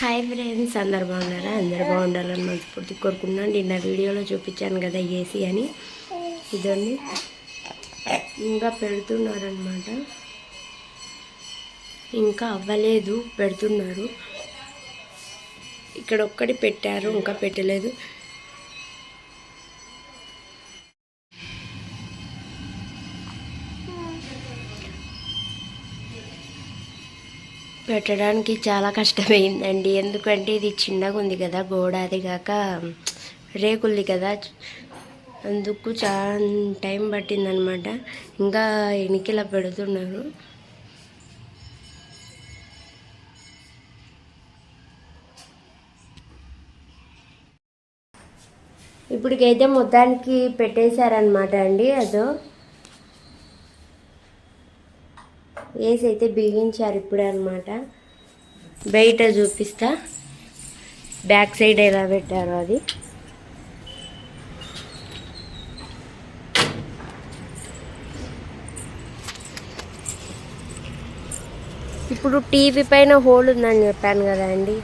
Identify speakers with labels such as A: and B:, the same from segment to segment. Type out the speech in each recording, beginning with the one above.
A: Hi friends అందరు బాగున్నారా? అందరు బాగుండాలని మనస్ఫూర్తి కోరుకున్నాను నిన్న వీడియోలో చూపించాను కదా ఏసీ అని. ఇదండి. ఇంకా పెడుతున్నారనమాట ఇంకా అవ్వలేదు పెడుతున్నారు. ఇక్కడ ఒక్కటి పెట్టారు ఇంకా పెట్టలేదు. పెట్టడానికి చాలా కష్టమైందండి. ఎందుకంటే ఇది చిన్నగా ఉంది కదా గోడ అది కాక రేకులది కదా. అందుకు చాలా టైం పట్టిందనమాట. ఇంకా ఎనికిలా పెడుతున్నారు. ఇప్పటికైతే మొత్తానికి పెట్టేశారనమాట అండి. అదో వేసి అయితే బిగించారు ఇప్పుడే అనమాట బయట చూపిస్తా. బ్యాక్ సైడ్ ఎలా పెట్టారో అది. ఇప్పుడు టీవీ పైన హోల్ ఉందని చెప్పాను కదా అండి.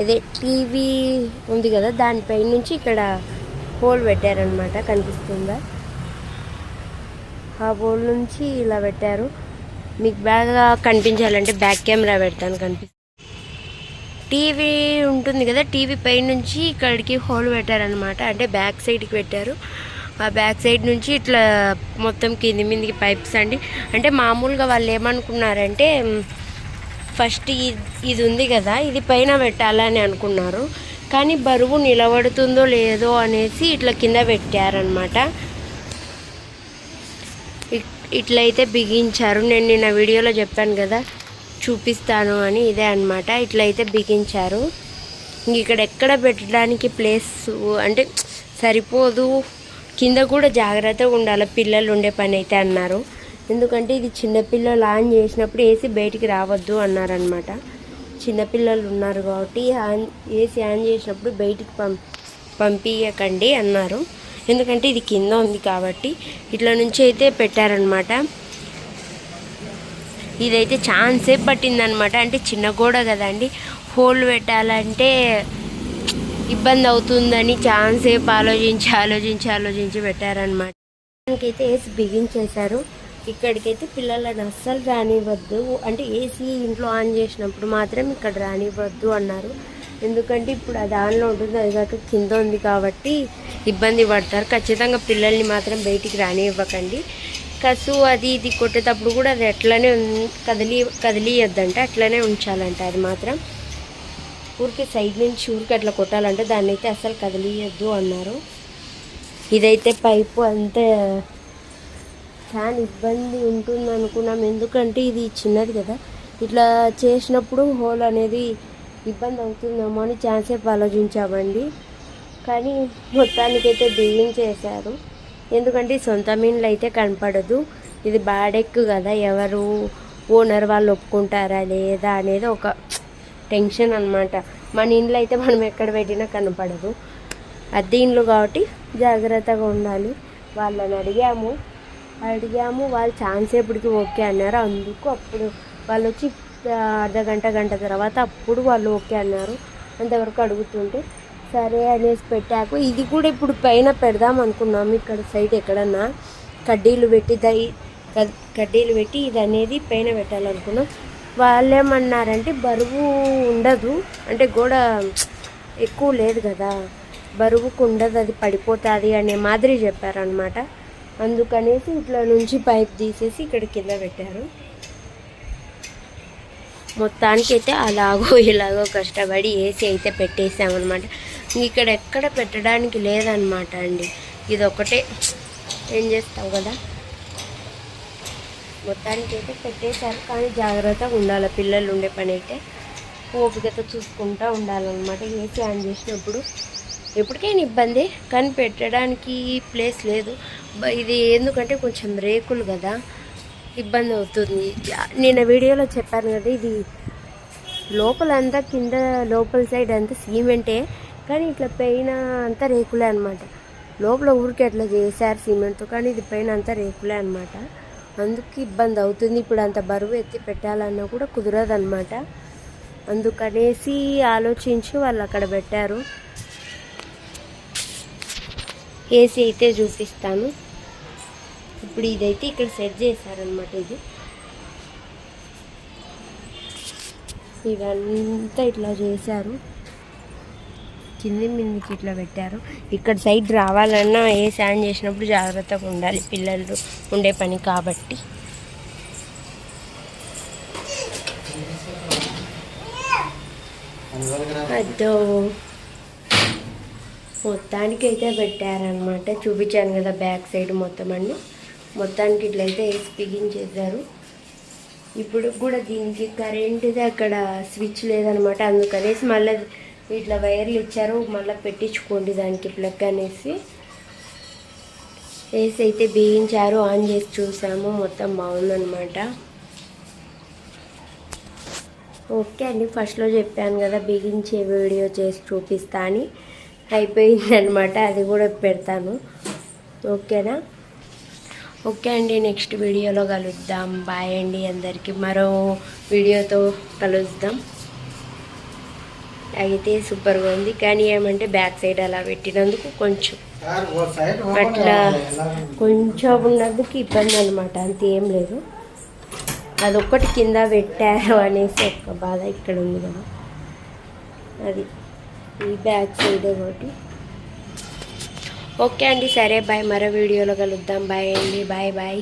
A: అదే టీవీ ఉంది కదా దానిపై నుంచి ఇక్కడ హోల్ పెట్టారనమాట కనిపిస్తుందా? ఆ హోల్ నుంచి ఇలా పెట్టారు. మీకు బాగా కనిపించాలంటే బ్యాక్ కెమెరా పెడతాను కనిపిస్తుంది. టీవీ ఉంటుంది కదా టీవీ పై నుంచి ఇక్కడికి హోల్ పెట్టారనమాట అంటే బ్యాక్ సైడ్కి పెట్టారు. ఆ బ్యాక్ సైడ్ నుంచి ఇట్లా మొత్తం కింది మీదకి పైప్స్ అండి. అంటే మామూలుగా వాళ్ళు ఏమనుకున్నారంటే ఫస్ట్ ఇది ఉంది కదా ఇది పైన పెట్టాలని అనుకున్నారు. కానీ బరువు నిలబడుతుందో లేదో అనేసి ఇట్లా కింద పెట్టారనమాట ఇట్లయితే బిగించారు. నేను నిన్న వీడియోలో చెప్పాను కదా చూపిస్తాను అని ఇదే అనమాట ఇట్లయితే బిగించారు. ఇక్కడ ఎక్కడ పెట్టడానికి ప్లేస్ అంటే సరిపోదు. కింద కూడా జాగ్రత్తగా ఉండాలి. పిల్లలు ఉండే పని అయితే అన్నారు. ఎందుకంటే ఇది చిన్నపిల్లలు ఆన్ చేసినప్పుడు ఏసీ బయటికి రావద్దు అన్నారనమాట చిన్నపిల్లలు ఉన్నారు కాబట్టి ఆన్ ఏసీ ఆన్ చేసినప్పుడు బయటికి పం పంపించకండి అన్నారు. ఎందుకంటే ఇది కింద ఉంది కాబట్టి ఇట్లా నుంచి అయితే పెట్టారనమాట ఇదైతే ఛాన్సేపు పట్టిందనమాట అంటే చిన్న గోడ కదండి. హోల్ పెట్టాలంటే ఇబ్బంది అవుతుందని ఛాన్సేపు ఆలోచించి ఆలోచించి ఆలోచించి పెట్టారనమాట దానికైతే వేసి బిగించేశారు ఇక్కడికైతే పిల్లలను అస్సలు రానివ్వద్దు. అంటే ఏసీ ఇంట్లో ఆన్ చేసినప్పుడు మాత్రం ఇక్కడ రానివ్వద్దు అన్నారు. ఎందుకంటే ఇప్పుడు అది ఆన్లో ఉంటుంది అది కాక కింద ఉంది కాబట్టి ఇబ్బంది పడతారు. ఖచ్చితంగా పిల్లల్ని మాత్రం బయటికి రానివ్వకండి. కసు అది ఇది కొట్టేటప్పుడు కూడా అది అట్లనే కదిలి కదిలియద్దంటే అట్లనే ఉంచాలంట అది మాత్రం. ఊరికి సైడ్ నుంచి ఊరికి అట్లా కొట్టాలంటే దాన్ని అయితే అసలు కదిలియద్దు అన్నారు. ఇదైతే పైపు అంతే. చాలా ఇబ్బంది ఉంటుంది అనుకున్నాం ఎందుకంటే ఇది చిన్నది కదా. ఇట్లా చేసినప్పుడు హోల్ అనేది ఇబ్బంది అవుతుందేమో అని ఛాన్సేపు ఆలోచించామండి. కానీ మొత్తానికైతే బిగించేశారు ఎందుకంటే సొంత మీన్లు అయితే కనపడదు. ఇది బాడెక్కు కదా. ఎవరు ఓనర్ వాళ్ళు ఒప్పుకుంటారా లేదా అనేది ఒక టెన్షన్ అనమాట మన ఇండ్లు అయితే మనం ఎక్కడ పెట్టినా కనపడదు. అద్దె ఇండ్లు కాబట్టి జాగ్రత్తగా ఉండాలి. వాళ్ళని అడిగాము. అడిగాము. వాళ్ళు ఛాన్స్ ఎప్పటికి ఓకే అన్నారు. అందుకు అప్పుడు వాళ్ళు వచ్చి అర్ధ గంట గంట తర్వాత అప్పుడు వాళ్ళు ఓకే అన్నారు. అంతవరకు అడుగుతుంటే సరే అనేసి పెట్టాకు. ఇది కూడా ఇప్పుడు పైన పెడదాం అనుకున్నాము. ఇక్కడ సైడ్ ఎక్కడన్నా కడ్డీలు పెట్టి దై కడ్డీలు పెట్టి ఇది అనేది పైన పెట్టాలనుకున్నాం. వాళ్ళు ఏమన్నారంటే బరువు ఉండదు. అంటే గోడ ఎక్కువ లేదు కదా. బరువుకు ఉండదు అది పడిపోతుంది అనే మాదిరి చెప్పారనమాట అందుకనేసి ఇట్లా నుంచి పైప్ తీసేసి ఇక్కడ కింద పెట్టారు. మొత్తానికి అయితే అలాగో ఇలాగో కష్టపడి ఏసీ అయితే పెట్టేసామన్నమాట. ఇక్కడ ఎక్కడ పెట్టడానికి లేదనమాట అండి. ఇది ఒకటే ఏం చేస్తావు కదా? మొత్తానికి అయితే పెట్టేశారు. కానీ జాగ్రత్తగా ఉండాలి. పిల్లలు ఉండే పని అయితే ఓపికతో చూసుకుంటూ ఉండాలన్నమాట. ఏసీ ఆన్ చేసినప్పుడు ఎప్పటికైనా ఇబ్బంది. కానీ పెట్టడానికి ప్లేస్ లేదు. ఇది ఎందుకంటే కొంచెం రేకులు కదా. ఇబ్బంది అవుతుంది. నేను వీడియోలో చెప్పాను కదా ఇది లోపలంతా కింద లోపల సైడ్ అంతా సిమెంటే కానీ ఇట్లా పైన అంతా రేకులే అనమాట లోపల ఊరికి అట్లా చేశారు సిమెంట్తో కానీ ఇది పైన అంతా రేకులే అనమాట అందుకు ఇబ్బంది అవుతుంది. ఇప్పుడు అంత బరువు ఎత్తి పెట్టాలన్నా కూడా కుదరదు అనమాట అందుకనేసి ఆలోచించి వాళ్ళు అక్కడ పెట్టారు. ఏసీ అయితే చూపిస్తాను. ఇప్పుడు ఇదైతే ఇక్కడ సెట్ చేశారనమాట ఇది. ఇదంతా ఇట్లా చేశారు. కింది మీదకి ఇట్లా పెట్టారు. ఇక్కడ సైడ్ రావాలన్నా ఏ శాన్ చేసినప్పుడు జాగ్రత్తగా ఉండాలి. పిల్లలు ఉండే పని కాబట్టి. అదో. మొత్తానికి అయితే పెట్టారనమాట చూపించాను కదా బ్యాక్ సైడ్ మొత్తం అన్నీ. మొత్తానికి ఇట్లయితే వేసి బిగించేశారు ఇప్పుడు కూడా దీనికి కరెంటుది అక్కడ స్విచ్ లేదనమాట. అందుకనేసి మళ్ళీ ఇట్లా వైర్లు ఇచ్చారు. మళ్ళీ పెట్టించుకోండి దానికి ప్లగ్ అనేసి. వేసి అయితే బిగించారు. ఆన్ చేసి చూసాము. మొత్తం బాగుందనమాట. ఓకే అండి. ఫస్ట్లో చెప్పాను కదా బిగించే వీడియో చేసి చూపిస్తా అని. అయిపోయిందనమాట. అది కూడా పెడతాను. ఓకేనా? ఓకే అండి నెక్స్ట్ వీడియోలో కలుద్దాం. బాయ్ అండి అందరికీ. మరో వీడియోతో కలుద్దాం. అయితే సూపర్గా ఉంది. కానీ ఏమంటే బ్యాక్ సైడ్ అలా పెట్టినందుకు కొంచెం అట్లా కొంచెం ఉన్నందుకు ఇబ్బంది అనమాట అంతేం లేదు. అదొక్కటి కింద పెట్టారు అనేసి ఒక్క బాధ ఇక్కడ ఉంది కదా. అది ఈ బ్యాక్ సైడ్ ఒకటి. ఓకే అండి సరే బాయ్ మరో వీడియోలో కలుద్దాం. బాయ్ అండి బాయ్ బాయ్